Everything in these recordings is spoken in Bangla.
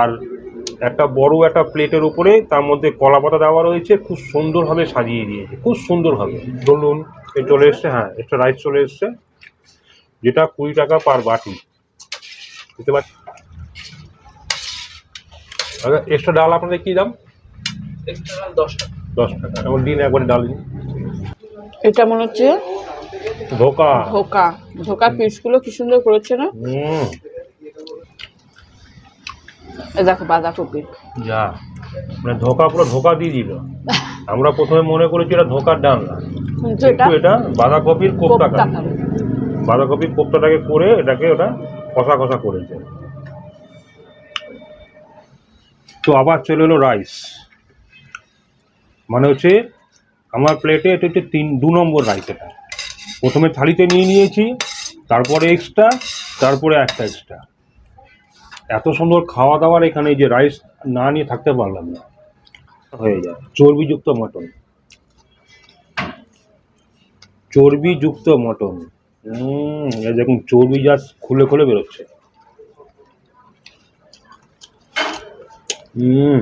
আর একটা বড় একটা প্লেটের উপরে তার মধ্যে কলা পাতা দেওয়া রয়েছে খুব সুন্দরভাবে সাজিয়ে দিয়েছে খুব সুন্দরভাবে। বলুন। এ চলে এসছে হ্যাঁ একটা রাইস চলে এসছে যেটা কুড়ি টাকা পার বাটি। বুঝতে পারছি আচ্ছা এক্সট্রা ডাল আপনাদের কী দাম? এক্সট্রা দশ টাকা। দশ টাকা এবং দিন একবারে ডাল দিন। এটা মনে হচ্ছে ধোকা। ধোকা। ধোকা পিসগুলো কি সুন্দর করেছে না? হুম। এই দেখো বাঁধাকপি যা। মানে ধোকা পুরো ধোকা দিয়ে দিল। আমরা প্রথমে মনে করেছি এটা ধোকার ডাল না কিন্তু এটা বাঁধাকপির কোপ্তা। বাঁধাকপির কোপ্তাটাকে করে এটাকে ওটা কষা কষা করেছে। তো আবার চলে এলো রাইস মানে হচ্ছে আমার প্লেটে এটা হচ্ছে তিন দু নম্বর রাইস এটা। প্রথমে থালিতে নিয়ে নিয়েছি তারপরে এক্সট্রা তারপরে একটা এক্সট্রা এত সুন্দর খাওয়া দাওয়ার এখানে যে রাইস না নিয়ে থাকতে পারলাম না। হয়ে যায়। চর্বিযুক্ত মটন চর্বিযুক্ত মটন দেখুন, চর্বি যা খুলে খুলে বেরোচ্ছে। হুম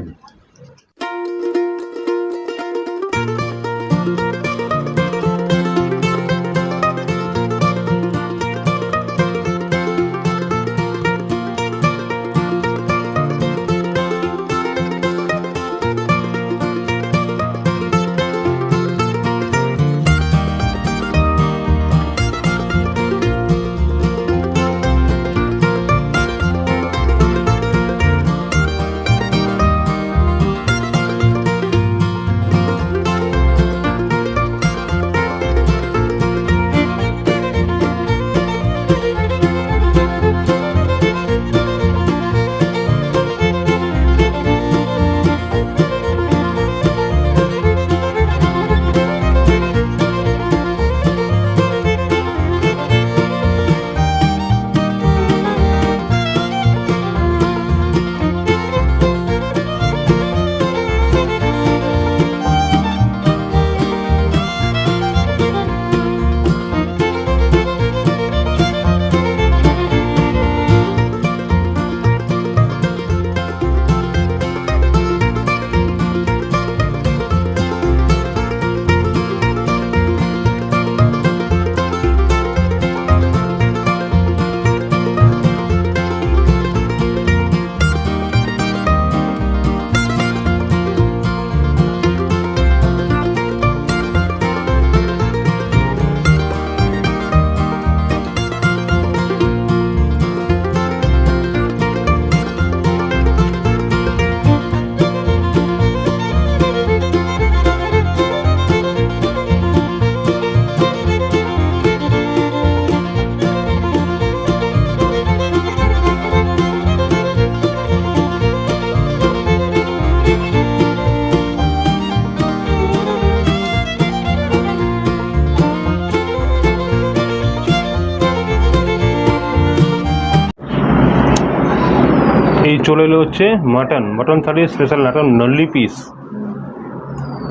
চলে এলো হচ্ছে মাটন। মাটন থালির স্পেশাল মাটন নল্লি পিস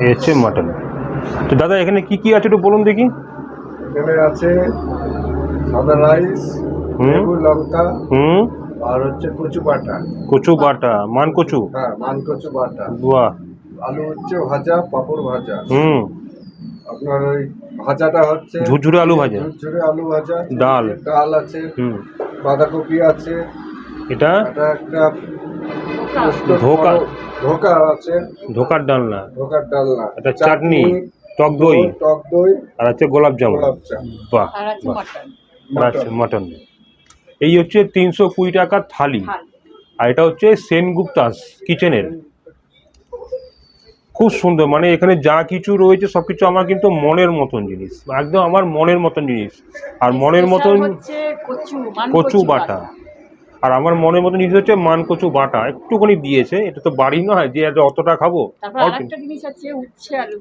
এই হচ্ছে মাটন। তো দাদা এখানে কি কি আছে একটু বলুন দেখি। এখানে আছে সাদা রাইস হুম। লেবু লঙ্কা হুম। আর হচ্ছে কচু বাটা। কচু বাটা মান কচু? হ্যাঁ মান কচু বাটা। বাহ। আলু হচ্ছে ভাজা পাপড় ভাজা। হুম। আপনার ওই ভাজাটা হচ্ছে ঝুরঝুরে আলু ভাজা। ঝুরঝুরে আলু ভাজা ডাল। ডাল আছে হুম। বাঁধাকপি আছে এটা? এটা একটা পোস্ত ধোকা। ধোকা আছে। ধোকার ডালনা। ধোকার ডালনা। এটা চাটনি টক দই। টক দই আর হচ্ছে গোলাপ জামুন। বাহ আর আছে মটন। আছে এই হচ্ছে তিনশো কুড়ি টাকার থালি। আর এটা হচ্ছে সেনগুপ্তাস কিচেনের। খুব সুন্দর। মানে এখানে যা কিছু রয়েছে সব কিছু আমার কিন্তু মনের মতন জিনিস। একদম আমার মনের মতন জিনিস। আর মনের মতন Special হচ্ছে কচু মান কচু বাটা। আর আমার মনের মতো জিনিস হচ্ছে মান কচু বাটা। একটুখানি দিয়েছে এটা তো বাড়ি নয় যে এটা অতটা খাব।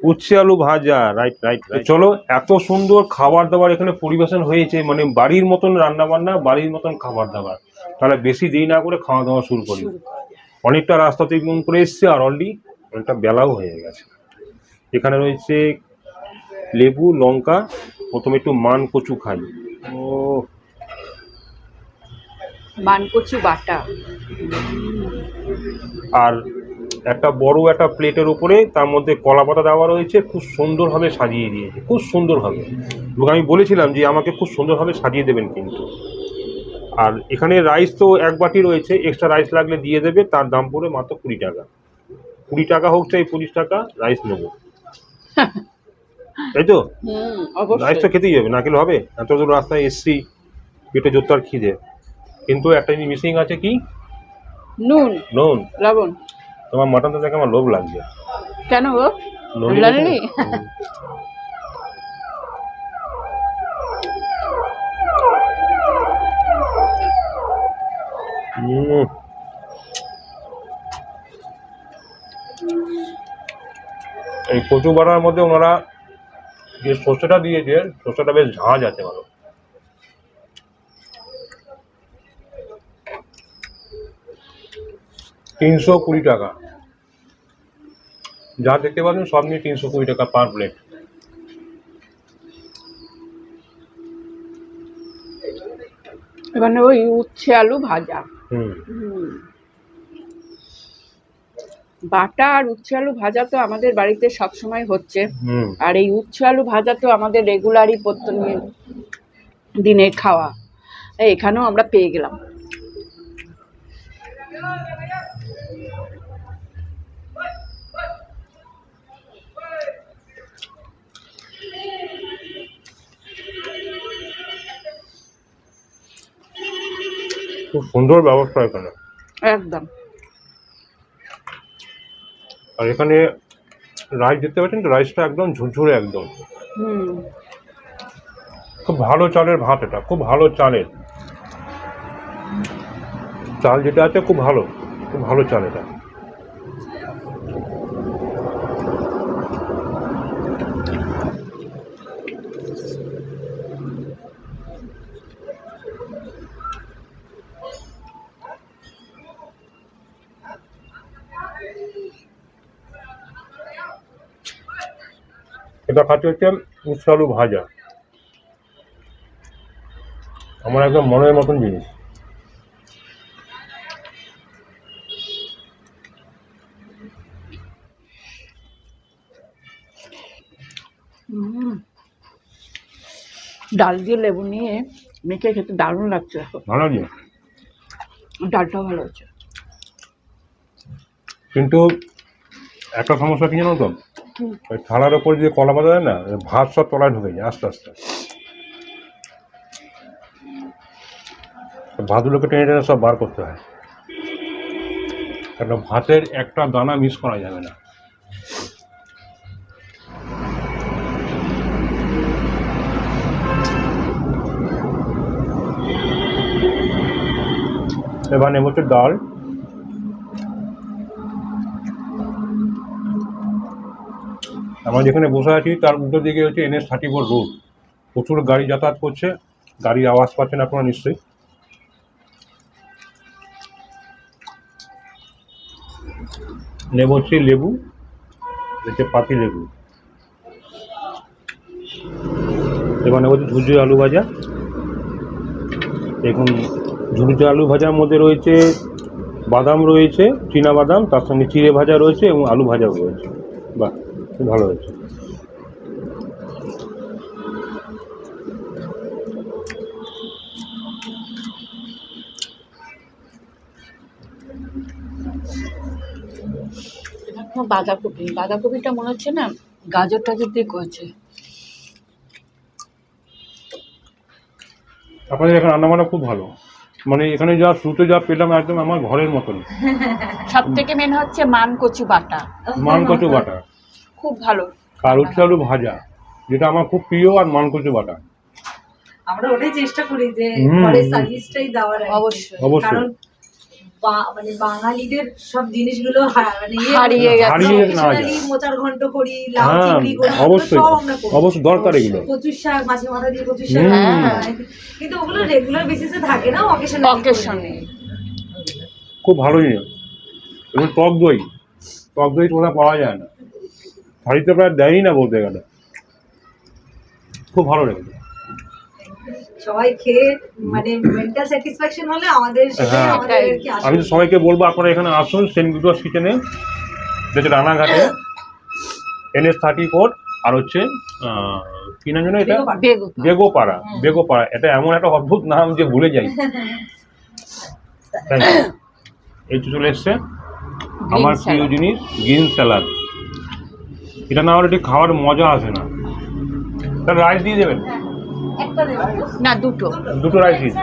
উচ্ছে আলু। ভাজা রাইট রাইট চলো এত সুন্দর খাবার দাবার এখানে পরিবেশন হয়েছে মানে বাড়ির মতন রান্না বান্না বাড়ির মতন খাবার দাবার তাহলে বেশি দেরি না করে খাওয়া দাওয়া শুরু করি। অনেকটা রাস্তা অতিক্রম করে এসছে আর অলরেডি অনেকটা বেলাও হয়ে গেছে। এখানে রয়েছে লেবু লঙ্কা প্রথমে একটু মান কচু খাই। ও মানকচু বাটা। আর একটা বড় একটা প্লেটের উপরে তার মধ্যে কলা পাতা দেওয়া রয়েছে খুব সুন্দরভাবে সাজিয়ে দিয়েছে খুব সুন্দরভাবে। এবং আমি বলেছিলাম যে আমাকে খুব সুন্দরভাবে সাজিয়ে দেবেন কিন্তু। আর এখানে রাইস তো এক বাটি রয়েছে এক্সট্রা রাইস লাগলে দিয়ে দেবে তার দাম পড়ে মাত্র কুড়ি টাকা। কুড়ি টাকা হোক চাই পঁচিশ টাকা রাইস নেব। তাই তো? রাইস তো খেতেই হবে না খেলে হবে? এত দূর রাস্তায় এসছি পেটে জোর আর খিদে। কিন্তু একটা জিনিস মিসিং আছে কি? নুন। নুন। লবণ। তোমার মাটনটা দেখে আমার লোভ লাগছে। কেন গো। হুম। এই কচু বাড়ার মধ্যে ওনারা যে সর্ষেটা দিয়েছে সর্ষেটা বেশ ঝাঁজ আছে ভালো। তিনশো কুড়ি টাকা। যা দেখতে পাচ্ছেন সব নিয়ে তিনশো কুড়ি টাকা পার প্লেট এখানে ওই উচ্ছে আলু ভাজা। বাটা আর উচ্ছে আলু ভাজা তো আমাদের বাড়িতে সব সময় হচ্ছে আর এই উচ্ছে আলু ভাজা তো আমাদের রেগুলারই প্রত্যেক দিনের খাওয়া। এখানেও আমরা পেয়ে গেলাম। খুব সুন্দর ব্যবস্থা এখানে। একদম। আর এখানে রাইস দেখতে পাচ্ছেন তো? রাইসটা একদম ঝুরঝুরে একদম। খুব ভালো চালের ভাত এটা খুব ভালো চালের। চাল যেটা আছে খুব ভালো খুব ভালো চাল এটা। এটা খাচ্ছে হচ্ছে উচ্ছে আলু ভাজা। আমার একদম মনের মতন জিনিস। ডাল দিয়ে লেবু নিয়ে মেখে খেতে দারুণ লাগছে ভালো জিনিস। ডালটাও ভালো হচ্ছে। কিন্তু একটা সমস্যা কি জানো তো। ওই থালার ওপর যে কলা পাতা দেয় না, ভাত সব তলায় ঢুকে যায়, আস্তে আস্তে। ভাতগুলোকে টেনে টেনে সব বার করতে হয়। কারণ ভাতের একটা দানা মিস করা যাবে না। এবার নেব হচ্ছে ডাল। আমরা যেখানে বসে আছি, তার উল্টো দিকে হচ্ছে এনএস থার্টি ফোর রোড প্রচুর গাড়ি যাতায়াত করছে। গাড়ির আওয়াজ পাচ্ছেন আপনারা নিশ্চয়ই। নেব হচ্ছে লেবু, হচ্ছে পাতি লেবু। এবার নেব হচ্ছে আলু ভাজা। দেখুন, ঝুরঝুরে আলু ভাজার মধ্যে রয়েছে বাদাম রয়েছে, চীনা বাদাম, তার সঙ্গে চিড়ে ভাজা রয়েছে এবং আলু ভাজাও রয়েছে। খুব ভালো হয়েছে। বাঁধাকপি বাঁধাকপিটা মনে হচ্ছে না গাজর টাজর দিয়ে করেছে। আপনাদের এখানে রান্নাবান্না খুব ভালো। মানে এখানে যা শুতে যা পেলাম একদম আমার ঘরের মতন। সব থেকে মেন হচ্ছে মান কচু বাটা। মান কচু বাটা। খুব ভালো। আর উচ্ছে আলু ভাজা যেটা আমার খুব প্রিয় আর মান কচু বাটা। আমরা ওটাই চেষ্টা করি যে ঘরের সার্ভিসটাই দেওয়ার অবশ্যই। অবশ্যই। কারণ মানে বাঙালিদের সব জিনিসগুলো মানে ইয়ে হারিয়ে গেছে। না যায়। Occasionally মোচার ঘন্ট করি লাউ হ্যাঁ চিংড়ি করি অবশ্যই। অবশ্যই দরকার এগুলো। কচুর শাক মাছের মাথা দিয়ে কচুর শাক হ্যাঁ। কিন্তু ওগুলো রেগুলার বেসিসে থাকে না অকেশন অকেশনে খুব ভালো জিনিস এবং টক দই। টক দই কোথাও পাওয়া যায় না। শাড়িতে প্রায় দেয়ই না বলতে গেলে। খুব ভালো লেগেছে। সবাই খেয়ে মানে মেন্টাল স্যাটিসফ্যাকশন হলে আমাদের সেটাই হ্যাঁ। আমাদের কি আমি তো সবাইকে বলব আপনারা এখানে আসুন সেন্ট বিটস কিচেনে যেটা রানাঘাটে এন এস থার্টি ফোর আর হচ্ছে কি নাম যেন এটা? বেগোপাড়া। বেগু বেগোপাড়া এটা এমন একটা অদ্ভুত নাম যে ভুলে যাই। এই তো চলে এসছে। আমার প্রিয়। জিনিস গ্রিন স্যালাড এটা না হলে ঠিক খাওয়ার মজা আসে না। তাহলে রাইস দিয়ে দেবেন? একটা দেবেন তো? না দুটো। দুটো রাইস দিয়ে।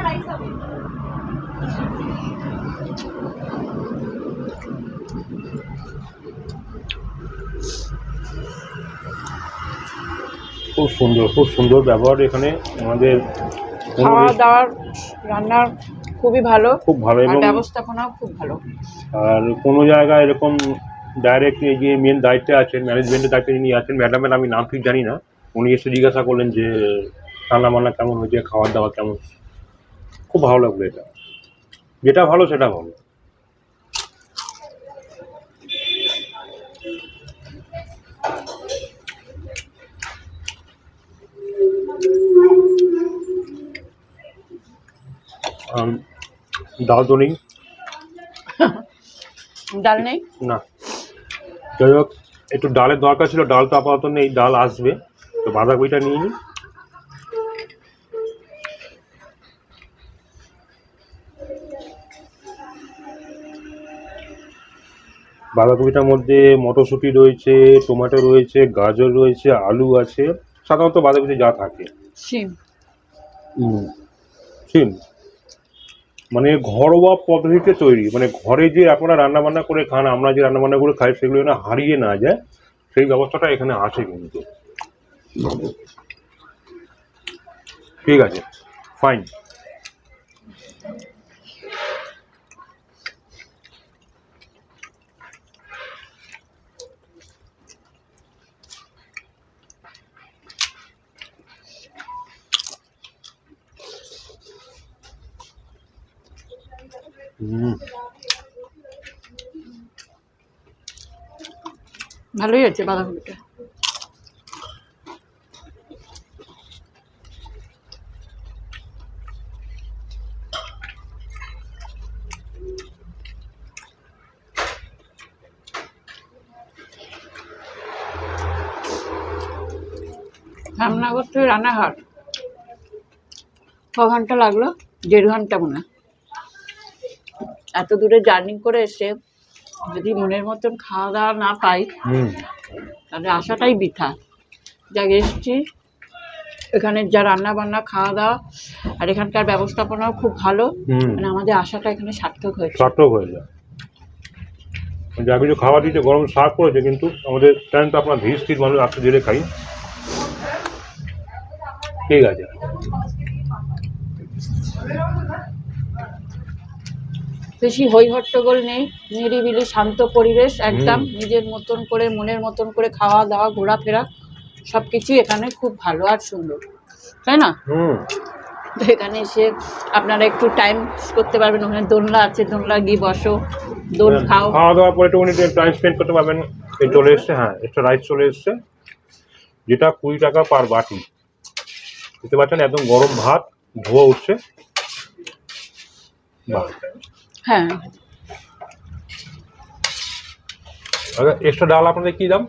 খুব সুন্দর খুব সুন্দর ব্যবহার এখানে। আমাদের খাওয়া দাওয়ার রান্নার খুবই ভালো। খুব ভালো আর এবং ব্যবস্থাপনাও খুব ভালো। আর কোনো জায়গায় এরকম ডাইরেক্ট এই যে মেন দায়িত্বে আছেন ম্যানেজমেন্টের দায়িত্বে যিনি আছেন ম্যাডামের আমি নাম ঠিক জানি না। উনি এসে জিজ্ঞাসা করলেন যে রান্না বান্না কেমন হয়েছে খাওয়ার দাওয়া কেমন? খুব ভালো লাগল এটা। যেটা ভালো সেটা ভালো। ডাল তো নেই। ডাল নেই? না। যাই হোক একটু ডালের দরকার ছিল ডাল তো আপাতত নেই ডাল আসবে। তো বাঁধাকপিটা নিয়ে নিই বাঁধাকপিটার মধ্যে মটরশুঁটি রয়েছে টমেটো রয়েছে গাজর রয়েছে আলু আছে সাধারণত বাঁধাকপিতে যা থাকে। সিম হুম সিম মানে ঘরোয়া পদ্ধতিতে তৈরি। মানে ঘরে যে আপনারা রান্নাবান্না করে খান আমরা যে রান্না বান্না করে খাই সেগুলো যেন হারিয়ে না যায় সেই ব্যবস্থাটা এখানে আছে কিন্তু। ঠিক আছে। ফাইন ভালোই হচ্ছে বাঁধাকপিটা। রান্নাঘর থেকে রান্নাঘাট ক ঘণ্টা লাগল? দেড় ঘণ্টা মনে হয়। এত দূরে জার্নি করে এসে যদি মনের মতন খাওয়া দাওয়া না পাই হুম। তাহলে আসাটাই বৃথা। যা এসছি। এখানে যা রান্না বান্না খাওয়া দাওয়া আর এখানকার ব্যবস্থাপনাও খুব ভালো। মানে আমাদের আশাটা এখানে সার্থক হয়েছে। সার্থক হয়ে যায়। যা কিছু খাবার দিতে গরম সার্ভ করেছে কিন্তু আমাদের টাইম তো আপনার ধীর স্থির মানুষ আস্তে ধীরে খাই। ঠিক আছে। বেশি হই হট্টগোল নেই নিরিবিলি শান্ত পরিবেশ একদম নিজের মতন করে মনের মতন করে খাওয়া দাওয়া ঘোরাফেরা সব কিছুই এখানে খুব ভালো আর সুন্দর। তাই না? তো এখানে এসে আপনারা একটু টাইম করতে পারবেন ওখানে দোলনা আছে দোলনা গিয়ে বসো দোল খাও। খাওয়া দাওয়ার পরে একটুখানি টাইম স্পেন্ড করতে পারবেন এই চলে এসছে হ্যাঁ এক্সট্রা রাইস চলে এসছে যেটা কুড়ি টাকা পার বাটি। বুঝতে পারছেন একদম গরম ভাত ধোয়া উঠছে। হ্যাঁ। এক্সট্রা ডাল আপনাদের কী দাম?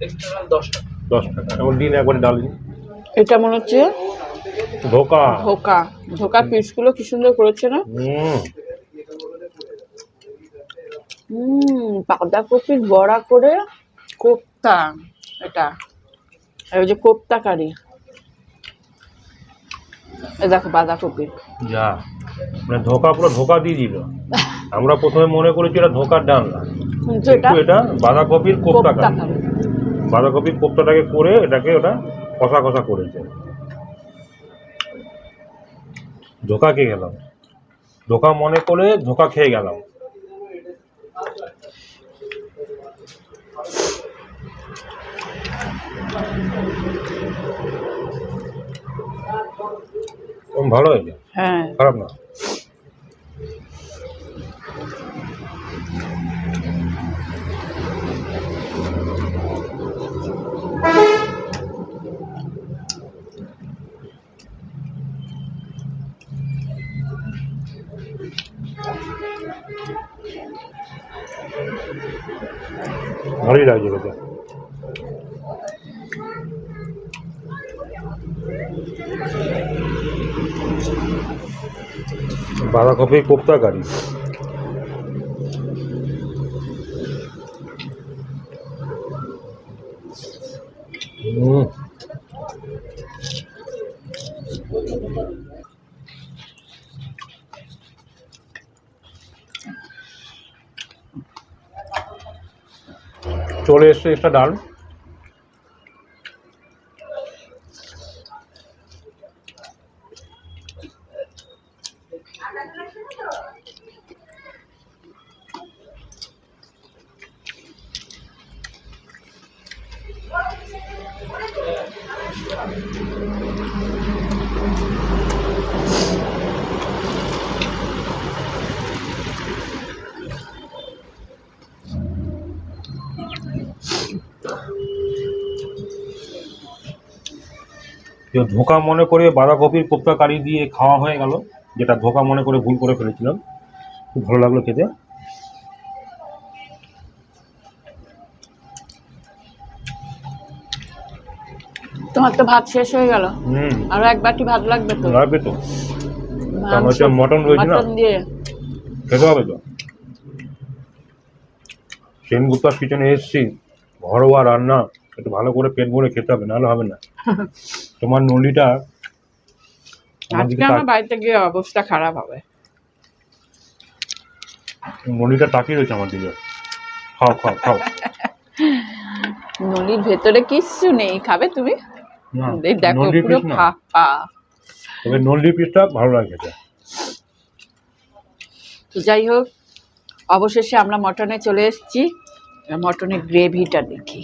এক্সট্রা দশ টাকা। দশ টাকা। এবং দিন একবারে ডাল দিন। এটা মনে হচ্ছে ধোকা। ধোকা। ধোকা পিসগুলো কি সুন্দর করেছে না? হুম। হুম বাঁধাকপির বড়া করে কোপ্তা এটা। ওই যে কোপ্তা কারি। এ দেখো বাঁধাকপির যা। মানে ধোকা পুরো ধোকা দিয়ে দিল। আমরা প্রথমে মনে করেছি এটা ধোকার ডাল না কিন্তু এটা বাঁধাকপির কোপ্তা কারি বাঁধাকপির কোপ্তাটাকে করে এটাকে ওটা কষা কষা করেছে। ধোকা খেয়ে গেলাম। ধোকা মনে করে ধোকা খেয়ে গেলাম। 좀 ভালো এটা হ্যাঁ খারাপ না ভালোই লাগছে বাঁধাকপি কোপ্তা হুম চলে এসছে একটা ডাল। ধোকা মনে করে বাঁধাকপির কোপ্তা কারি দিয়ে খাওয়া হয়ে গেল যেটা ধোকা মনে করে ভুল করে ফেলেছিলাম। খুব ভালো লাগল খেতে। তোমার তো ভাত শেষ হয়ে গেল। হুম। আরও এক বাটি ভাত লাগবে তো? লাগবে তো। হচ্ছে মটন রয়েছে না? দিয়ে। খেতে হবে তো। সেনগুপ্তার কিচেনে এসেছি ঘরোয়া রান্না। একটু ভালো করে পেট ভরে খেতে হবে নাহলে হবে না। তোমার নলিটা আজকে আমার বাড়িতে গিয়ে অবস্থা খারাপ হবে। নলিটা তাকিয়ে রয়েছে আমার দিকে। খাও খাও খাও। নলির ভেতরে কিচ্ছু নেই খাবে তুমি? দেখো পুরো ফাঁপা। তবে নলি পিসটা ভালো লাগে তো যাই হোক অবশেষে আমরা মটনে চলে এসেছি। মটনের গ্রেভিটা দেখি।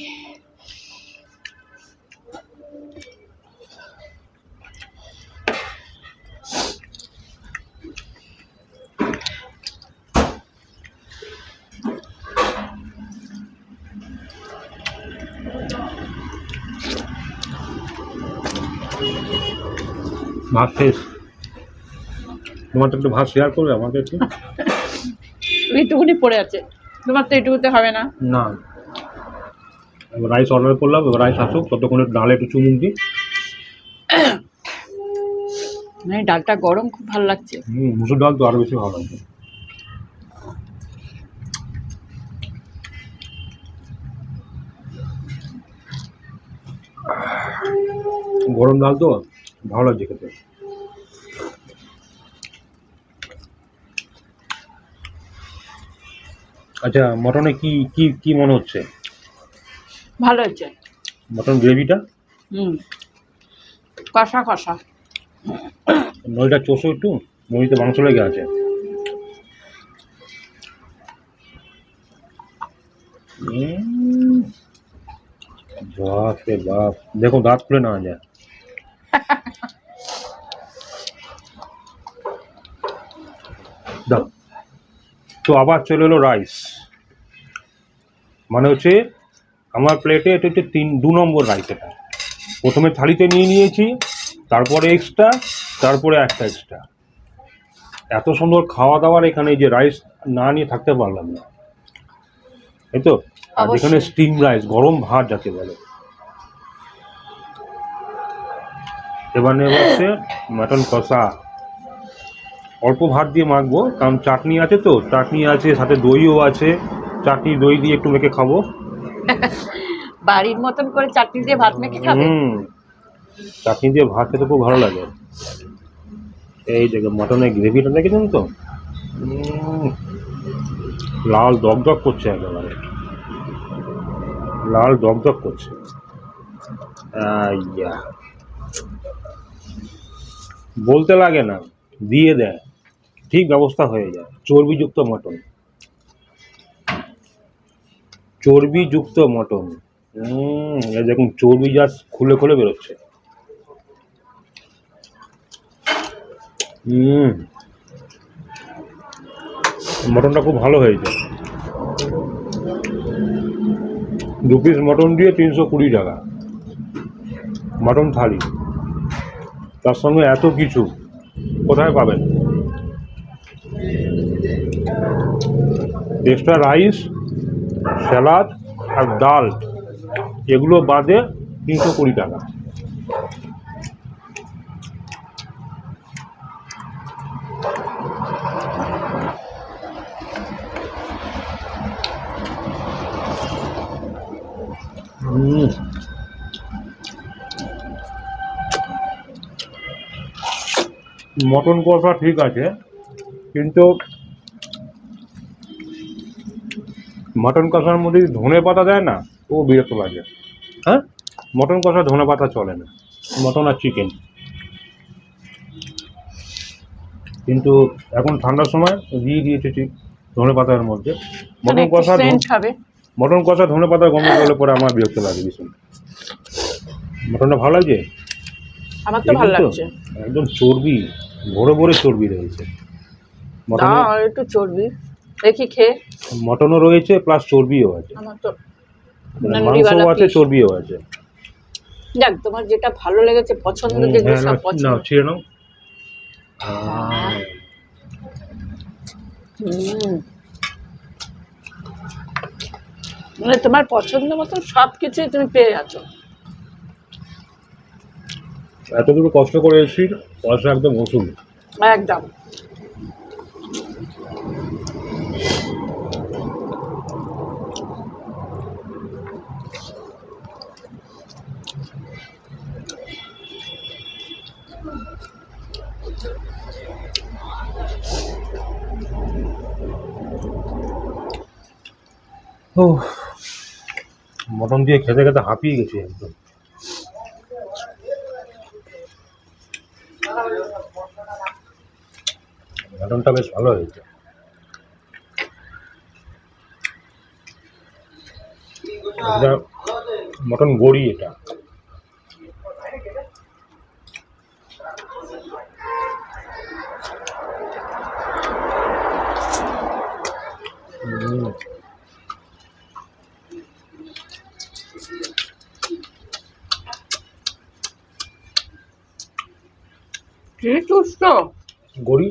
ভাত শেষ তোমার তো একটু ভাত শেয়ার করবে আমাকে একটু? এইটুকুনি পড়ে আছে। তোমার তো এইটুকুতে হবে না। না। রাইস অর্ডার করলাম রাইস আসুক ততক্ষণে ডালে একটু চুমুক দিই। মানে ডালটা গরম খুব ভালো লাগছে। হুম মুসুর ডাল তো আরও বেশি ভালো লাগবে। গরম ডাল তো? ভালো লাগছে খেতে আচ্ছা মটনে কি কি কি মনে হচ্ছে? ভালো হচ্ছে মটন গ্রেভিটা? হুম। কষা কষা। নইটা চোষো একটু নইতে মাংস লেগে আছে। বাপ রে বাপ। দেখো দাঁত খুলে না যায়। দাও তো আবার চলে এলো রাইস মানে হচ্ছে আমার প্লেটে এটা হচ্ছে তিন দু নম্বর রাইস এটা। প্রথমে থালিতে নিয়ে নিয়েছি তারপরে এক্সট্রা তারপরে একটা এক্সট্রা এত সুন্দর খাওয়া দাওয়ার এখানে যে রাইস না নিয়ে থাকতে পারলাম না। এই তো? আর এখানে স্টিম রাইস গরম ভাত যাকে বলে। এবার নেব হচ্ছে মাটন কষা। অল্প ভাত দিয়ে মাখবো কারণ চাটনি আছে তো চাটনি আছে সাথে দইও আছে। চাটনি দই দিয়ে একটু মেখে খাব। বাড়ির মতন করে চাটনি দিয়ে ভাত মেখে খাবে? হুম। চাটনি দিয়ে ভাত খেতে খুব ভালো লাগে। এই দেখে মটনের গ্রেভিটা দেখেছেন তো? লাল দগদগ করছে একেবারে। লাল দগদগ করছে। বলতে লাগে না, দিয়ে দেয়। ঠিক ব্যবস্থা হয়ে যায়। চর্বিযুক্ত মটন। চর্বিযুক্ত মটন। দেখুন, চর্বি যা খুলে খুলে বেরোচ্ছে। মটনটা খুব ভালো হয়েছে। দু পিস মটন দিয়ে তিনশো কুড়ি টাকা। মটন থালি। তার সঙ্গে এত কিছু কোথায় পাবেন? এক্সট্রা রাইস স্যালাড আর ডাল, এগুলো বাদে তিনশো কুড়ি টাকা। মটন কষা ঠিক আছে কিন্তু মটন কষার মধ্যে ধনে পাতা দেয় না ও বিরক্ত লাগে। হ্যাঁ? মটন কষা ধনে পাতা চলে না মটন আর চিকেন। কিন্তু এখন ঠান্ডার সময় দিয়ে দিয়েছে ঠিক ধনে পাতার মধ্যে। মানে মটন কষা হবে। মটন কষা ধনে পাতা গন্ধ করলে পরে আমার বিরক্ত লাগে ভীষণ। মটনটা ভালো লাগছে? আমার তো ভালো লাগছে। একদম চর্বি। ভরে বড় চর্বি রয়েছে। মটন একটু চর্বি। দেখি খেয়ে। মটনও রয়েছে প্লাস চর্বিও আছে। আমার তো মানে মাংসও আছে চর্বিও আছে। যাক তোমার যেটা ভালো লেগেছে পছন্দ যেগুলো হ্যাঁ, সব পছন্দ। ছিঁড়ে নাও। মানে তোমার পছন্দ মতো সব কিছুই তুমি পেয়ে যাচ্ছ এতটুকু কষ্ট করে এসেছি পয়সা একদম ওষুধ একদম। ও মটন দিয়ে খেতে খেতে হাঁপিয়ে গেছি একদম। মটনটা বেশ ভালো হয়েছে। এটা মটন গড়ি এটা। কি গড়ি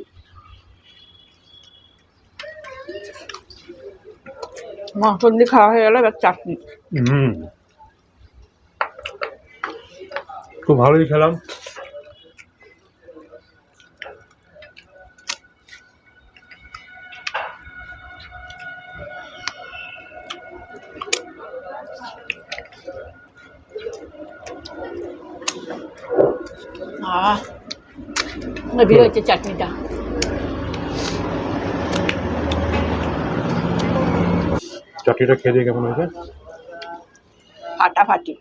মটন দিয়ে খাওয়া হয়ে গেল এবার চাটনি হুম খুব ভালোই খেলাম আহ হেভি হয়েছে চাটনিটা চাটনিটা খেয়ে দিয়ে কেমন হয়েছে? ফাটাফাটি।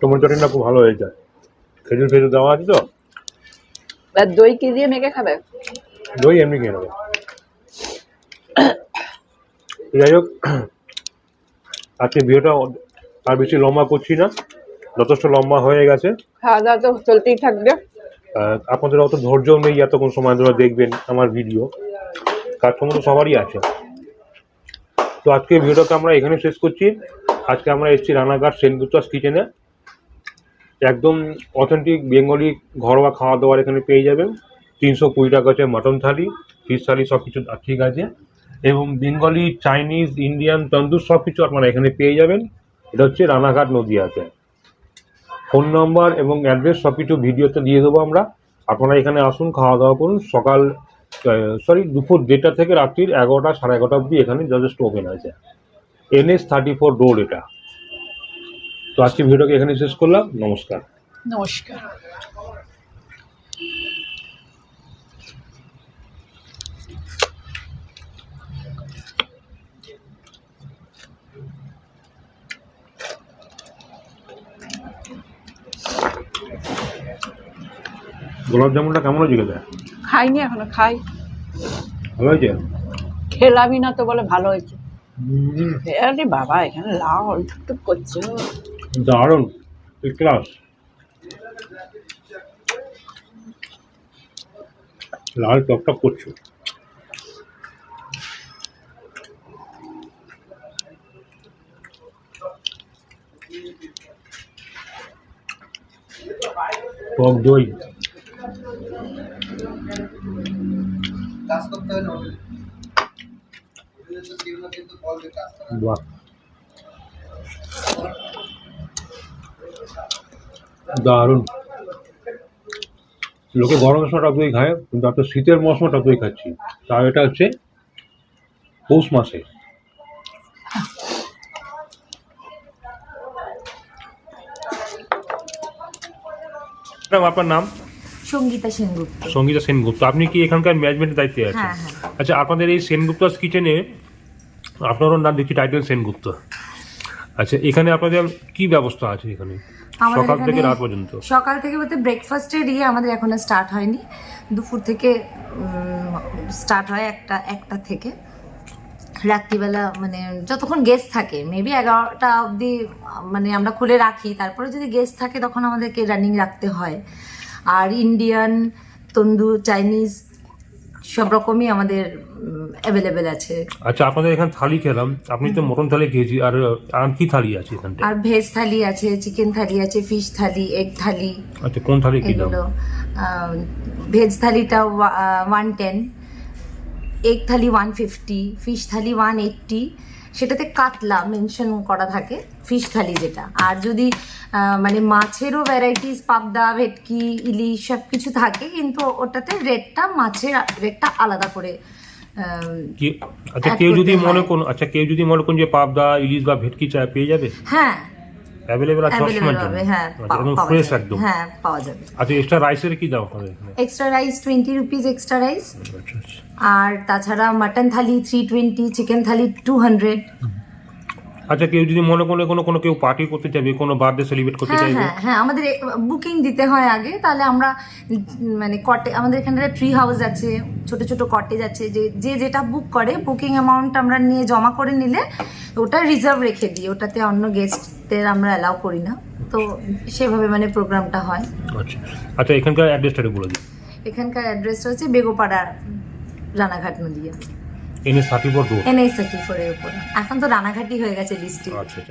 টমেটো চাটনিটা খুব ভালো হয়েছে। খেজুর খেজুর দেওয়া আছে তো? দই কি দিয়ে মেখে খাবে? দই এমনি খেয়ে নেব। যাই হোক আজকে ভিডিওটা আর বেশি লম্বা করছি না যথেষ্ট লম্বা হয়ে গেছে। খাওয়া দাওয়া তো চলতেই থাকবে। আপনাদের অত ধৈর্য নেই এতক্ষণ সময় ধরে দেখবেন আমার ভিডিও। কাজ তো সবারই আছে। তো আজকে ভিডিওটাকে আমরা এখানে শেষ করছি। আজকে আমরা এসেছি রানাঘাট সেনগুপ্তাস কিচেনে। একদম অথেন্টিক বেঙ্গলি ঘরোয়া খাওয়া দাওয়ার এখানে পেয়ে যাবেন। তিনশো কুড়ি টাকা হচ্ছে মাটন থালি ফিশ থালি সব কিছু ঠিক আছে। এবং বেঙ্গলি, চাইনিজ, ইন্ডিয়ান, তন্দুর সব কিছু আপনারা এখানে পেয়ে যাবেন। এটা হচ্ছে রানাঘাট নদীয়াতে। ফোন নাম্বার এবং অ্যাড্রেস সব কিছু ভিডিওতে দিয়ে দেবো আমরা। আপনারা এখানে আসুন, খাওয়া দাওয়া করুন। সকাল সরি দুপুর দেড়টা থেকে রাত্রির এগারোটা, সাড়ে এগারোটা অবধি এখানে যথেষ্ট ওপেন আছে। এনএস থার্টি ফোর রোড এটা। তো আজকে ভিডিওকে এখানে শেষ করলাম। নমস্কার। নমস্কার। গোলাপ জামুনটা কেমন হয়েছে খেতে? খাইনি এখনও খাই। ভালো হয়েছে? খেলামই না তো বলে ভালো হয়েছে। আরে বাবা এখানে লাউ টুকটুক করছে। দারুণ ক্লাস লাল টকটক করছ। টক দই। বাহ। দারুণ। লোকে গরম মশলা টক দই খায় কিন্তু আপনার শীতের মশলা টক দই খাচ্ছি। তাও এটা হচ্ছে পৌষ মাসে। আপনার নাম? সঙ্গীতা সেনগুপ্ত। সঙ্গীতা সেনগুপ্ত। আপনি কি এখানকার ম্যানেজমেন্টের দায়িত্বে আছেন? হ্যাঁ, হ্যাঁ। আচ্ছা আপনাদের এই সেনগুপ্তাস কিচেনে আপনারও নাম দেখছি টাইটেল সেনগুপ্ত। আচ্ছা এখানে আপনাদের কি ব্যবস্থা আছে এখানে? সকাল থেকে রাত পর্যন্ত। সকাল থেকে বলতে ব্রেকফাস্টের ইয়ে আমাদের এখনও স্টার্ট হয়নি। দুপুর থেকে স্টার্ট হয় একটা একটা থেকে। রাত্রিবেলা মানে যতক্ষণ গেস্ট থাকে মেবি এগারোটা অবধি মানে আমরা খুলে রাখি। তারপরে যদি গেস্ট থাকে তখন আমাদেরকে রানিং রাখতে হয়। আর ইন্ডিয়ান তন্দুর চাইনিজ সব রকমই আমাদের অ্যাভেলেবেল আছে। আচ্ছা আপনাদের এখানে থালি খেলাম। আপনি তো মটন থালি খেয়েছি আর আর কি থালি আছে এখানটায় আর ভেজ থালি আছে চিকেন থালি আছে ফিশ থালি এগ থালি। আচ্ছা কোন থালি কি দাম veg থালিটা one ten egg thali one fifty fish thali one eighty সেটাতে কাতলা মেনশন করা থাকে ফিশ থালি যেটা। আর যদি মানে মাছেরও ভ্যারাইটিস পাবদা ভেটকি ইলিশ সব কিছু থাকে কিন্তু ওটাতে রেটটা মাছের রেটটা আলাদা করে আচ্ছা কেউ যদি মনে কোন করুন আচ্ছা কেউ যদি মনে করুন যে পাবদা ইলিশ বা ভেটকি চায় পেয়ে যাবে? হ্যাঁ অ্যাভেলেবেল আছে হ্যাঁ একদম পাওয়া ফ্রেশ যাবে। একদম। হ্যাঁ পাওয়া যাবে। আচ্ছা এক্সট্রা রাইসের কি দাম হবে? Extra rice twenty rupees extra rice আর তাছাড়া mutton thali three twenty chicken thali two hundred আচ্ছা কেউ যদি মনে করে কোনো কোনো কেউ পার্টি করতে চাইবে কোনো বার্থডে সেলিব্রেট করতে হ্যাঁ চাইবে? হ্যাঁ হ্যাঁ আমাদের বুকিং দিতে হয় আগে তাহলে আমরা মানে কটে আমাদের এখানে ট্রি হাউস আছে ছোট ছোট কটেজ আছে যে যে যেটা বুক করে বুকিং অ্যামাউন্ট আমরা নিয়ে জমা করে নিলে ওটা রিজার্ভ রেখে দিই ওটাতে অন্য গেস্টদের আমরা অ্যালাউ করি না তো সেভাবে মানে প্রোগ্রামটা হয়। আচ্ছা আচ্ছা এখানকার অ্যাড্রেসটা বলে দিন। এখানকার অ্যাড্রেসটা হচ্ছে Begopara Ranaghat Nadia. NS thirty four road NS thirty ফোরের উপর। এখন তো রানাঘাটি হয়ে গেছে লিস্টে আচ্ছা আচ্ছা।